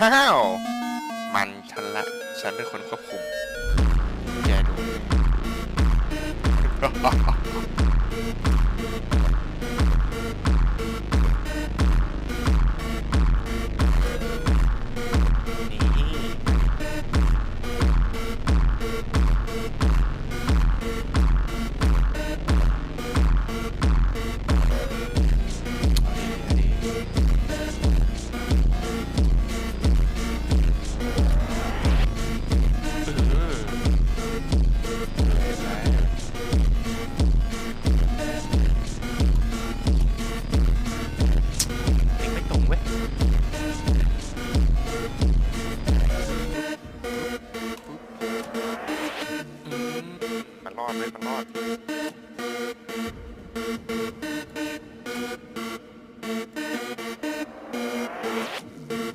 อ้าว มันฉันละ ฉันเป็นคนควบคุมแกดู มันรอดไหมมันรอด